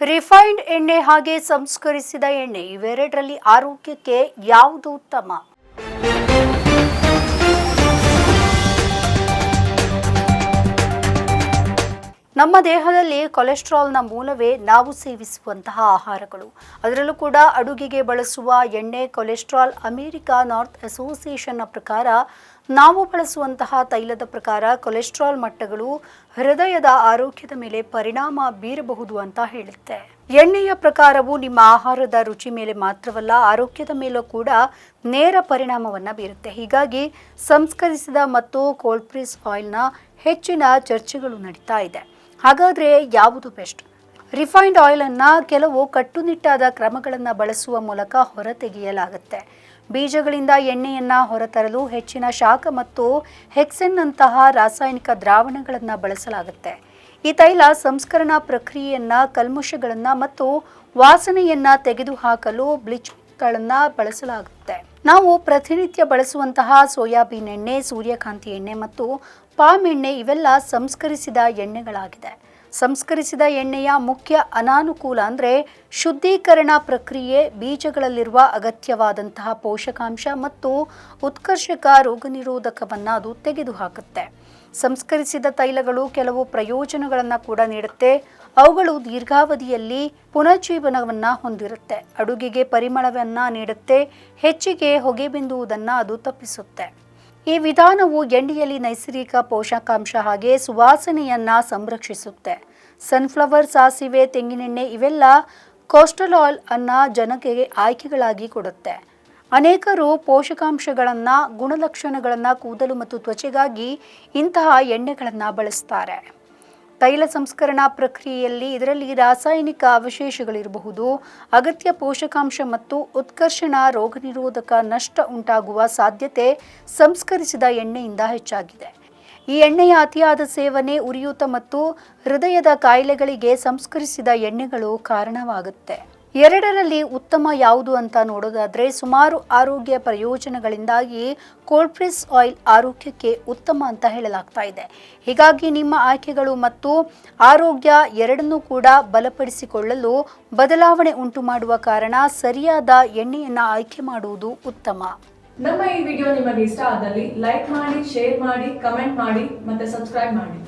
Refined ಎಣ್ಣೆ ಹಾಗೆ ಸಂಸ್ಕರಿಸಿದ ಎಣ್ಣೆ ಇವೆರಡರಲ್ಲಿ ಆರೋಗ್ಯಕ್ಕೆ ಯಾವುದು ಉತ್ತಮ? ನಮ್ಮ ದೇಹದಲ್ಲಿ ಕೊಲೆಸ್ಟ್ರಾಲ್ನ ಮೂಲವೇ ನಾವು ಸೇವಿಸುವಂತಹ ಆಹಾರಗಳು. ಅದರಲ್ಲೂ ಕೂಡ ಅಡುಗೆಗೆ ಬಳಸುವ ಎಣ್ಣೆ, ಕೊಲೆಸ್ಟ್ರಾಲ್, ಅಮೆರಿಕ ನಾರ್ತ್ ಅಸೋಸಿಯೇಷನ್ನ ಪ್ರಕಾರ ನಾವು ಬಳಸುವಂತಹ ತೈಲದ ಪ್ರಕಾರ ಕೊಲೆಸ್ಟ್ರಾಲ್ ಮಟ್ಟಗಳು ಹೃದಯದ ಆರೋಗ್ಯದ ಮೇಲೆ ಪರಿಣಾಮ ಬೀರಬಹುದು ಅಂತ ಹೇಳುತ್ತೆ. ಎಣ್ಣೆಯ ಪ್ರಕಾರವು ನಿಮ್ಮ ಆಹಾರದ ರುಚಿ ಮೇಲೆ ಮಾತ್ರವಲ್ಲ, ಆರೋಗ್ಯದ ಮೇಲೂ ಕೂಡ ನೇರ ಪರಿಣಾಮವನ್ನು ಬೀರುತ್ತೆ. ಹೀಗಾಗಿ ಸಂಸ್ಕರಿಸಿದ ಮತ್ತು ಕೋಲ್ಡ್ ಪ್ರೀಸ್ ಆಯಿಲ್ನ ಹೆಚ್ಚಿನ ಚರ್ಚೆಗಳು ನಡೀತಾ ಇದೆ. ಹಾಗಾದರೆ ಯಾವುದು ಬೆಸ್ಟ್? ರಿಫೈನ್ಡ್ ಆಯಿಲನ್ನು ಕೆಲವು ಕಟ್ಟುನಿಟ್ಟಾದ ಕ್ರಮಗಳನ್ನು ಬಳಸುವ ಮೂಲಕ ಹೊರತೆಗೆಯಲಾಗುತ್ತೆ. ಬೀಜಗಳಿಂದ ಎಣ್ಣೆಯನ್ನು ಹೊರತರಲು ಹೆಚ್ಚಿನ ಶಾಖ ಮತ್ತು ಹೆಕ್ಸೆನ್ನಂತಹ ರಾಸಾಯನಿಕ ದ್ರಾವಣಗಳನ್ನು ಬಳಸಲಾಗುತ್ತೆ. ಈ ತೈಲ ಸಂಸ್ಕರಣಾ ಪ್ರಕ್ರಿಯೆಯನ್ನ, ಕಲ್ಮಶಗಳನ್ನು ಮತ್ತು ವಾಸನೆಯನ್ನ ತೆಗೆದುಹಾಕಲು ಬ್ಲಿಚ್ಗಳನ್ನು ಬಳಸಲಾಗುತ್ತೆ. ನಾವು ಪ್ರತಿನಿತ್ಯ ಬಳಸುವಂತಹ ಸೋಯಾಬೀನ್ ಎಣ್ಣೆ, ಸೂರ್ಯಕಾಂತಿ ಎಣ್ಣೆ ಮತ್ತು ಪಾಮ್ ಎಣ್ಣೆ ಇವೆಲ್ಲ ಸಂಸ್ಕರಿಸಿದ ಎಣ್ಣೆಗಳಾಗಿದೆ. ಸಂಸ್ಕರಿಸಿದ ಎಣ್ಣೆಯ ಮುಖ್ಯ ಅನಾನುಕೂಲ ಅಂದರೆ ಶುದ್ಧೀಕರಣ ಪ್ರಕ್ರಿಯೆ, ಬೀಜಗಳಲ್ಲಿರುವ ಅಗತ್ಯವಾದಂತಹ ಪೋಷಕಾಂಶ ಮತ್ತು ಉತ್ಕರ್ಷಕ ರೋಗ ನಿರೋಧಕವನ್ನು ಅದು ತೆಗೆದುಹಾಕುತ್ತೆ. ಸಂಸ್ಕರಿಸಿದ ತೈಲಗಳು ಕೆಲವು ಪ್ರಯೋಜನಗಳನ್ನು ಕೂಡ ನೀಡುತ್ತೆ. ಅವುಗಳು ದೀರ್ಘಾವಧಿಯಲ್ಲಿ ಪುನರ್ಜೀವನವನ್ನು ಹೊಂದಿರುತ್ತೆ. ಅಡುಗೆಗೆ ಪರಿಮಳವನ್ನು ನೀಡುತ್ತೆ. ಹೆಚ್ಚಿಗೆ ಹೊಗೆ ಬಿಂದುವುದನ್ನು ಅದು ತಪ್ಪಿಸುತ್ತೆ. ಈ ವಿಧಾನವು ಎಣ್ಣೆಯಲ್ಲಿ ನೈಸರ್ಗಿಕ ಪೋಷಕಾಂಶ ಹಾಗೆ ಸುವಾಸನೆಯನ್ನ ಸಂರಕ್ಷಿಸುತ್ತೆ. ಸನ್ಫ್ಲವರ್, ಸಾಸಿವೆ, ತೆಂಗಿನೆಣ್ಣೆ ಇವೆಲ್ಲ ಕೋಸ್ಟಲ್ ಆಯಿಲ್ ಅನ್ನ ಜನಕ್ಕೆ ಆಯ್ಕೆಗಳಾಗಿ ಕೊಡುತ್ತೆ. ಅನೇಕರು ಪೋಷಕಾಂಶಗಳನ್ನು, ಗುಣಲಕ್ಷಣಗಳನ್ನು ಕೂದಲು ಮತ್ತು ತ್ವಚೆಗಾಗಿ ಇಂತಹ ಎಣ್ಣೆಗಳನ್ನು ಬಳಸ್ತಾರೆ. ತೈಲ ಸಂಸ್ಕರಣಾ ಪ್ರಕ್ರಿಯೆಯಲ್ಲಿ ಇದರಲ್ಲಿ ರಾಸಾಯನಿಕ ಅವಶೇಷಗಳಿರಬಹುದು, ಅಗತ್ಯ ಪೋಷಕಾಂಶ ಮತ್ತು ಉತ್ಕರ್ಷಣ ರೋಗ ನಿರೋಧಕ ನಷ್ಟ ಉಂಟಾಗುವ ಸಾಧ್ಯತೆ ಸಂಸ್ಕರಿಸಿದ ಎಣ್ಣೆಯಿಂದ ಹೆಚ್ಚಾಗಿದೆ. ಈ ಎಣ್ಣೆಯ ಅತಿಯಾದ ಸೇವನೆ ಉರಿಯೂತ ಮತ್ತು ಹೃದಯದ ಕಾಯಿಲೆಗಳಿಗೆ ಸಂಸ್ಕರಿಸಿದ ಎಣ್ಣೆಗಳು ಕಾರಣವಾಗುತ್ತೆ. ಎರಡರಲ್ಲಿ ಉತ್ತಮ ಯಾವುದು ಅಂತ ನೋಡೋದಾದ್ರೆ ಸುಮಾರು ಆರೋಗ್ಯ ಪ್ರಯೋಜನಗಳಿಂದಾಗಿ ಕೋಲ್ಡ್ ಪ್ರೆಸ್ ಆಯಿಲ್ ಆರೋಗ್ಯಕ್ಕೆ ಉತ್ತಮ ಅಂತ ಹೇಳಲಾಗ್ತಾ ಇದೆ. ಹೀಗಾಗಿ ನಿಮ್ಮ ಆಯ್ಕೆಗಳು ಮತ್ತು ಆರೋಗ್ಯ ಎರಡನ್ನೂ ಕೂಡ ಬಲಪಡಿಸಿಕೊಳ್ಳಲು ಬದಲಾವಣೆ ಉಂಟು ಮಾಡುವ ಕಾರಣ ಸರಿಯಾದ ಎಣ್ಣೆಯನ್ನು ಆಯ್ಕೆ ಮಾಡುವುದು ಉತ್ತಮ. ನಮ್ಮ ಈ ವಿಡಿಯೋ ನಿಮಗೆ ಇಷ್ಟ ಆದಲ್ಲಿ ಲೈಕ್ ಮಾಡಿ, ಶೇರ್ ಮಾಡಿ, ಕಮೆಂಟ್ ಮಾಡಿ ಮತ್ತೆ ಸಬ್ಸ್ಕ್ರೈಬ್ ಮಾಡಿ.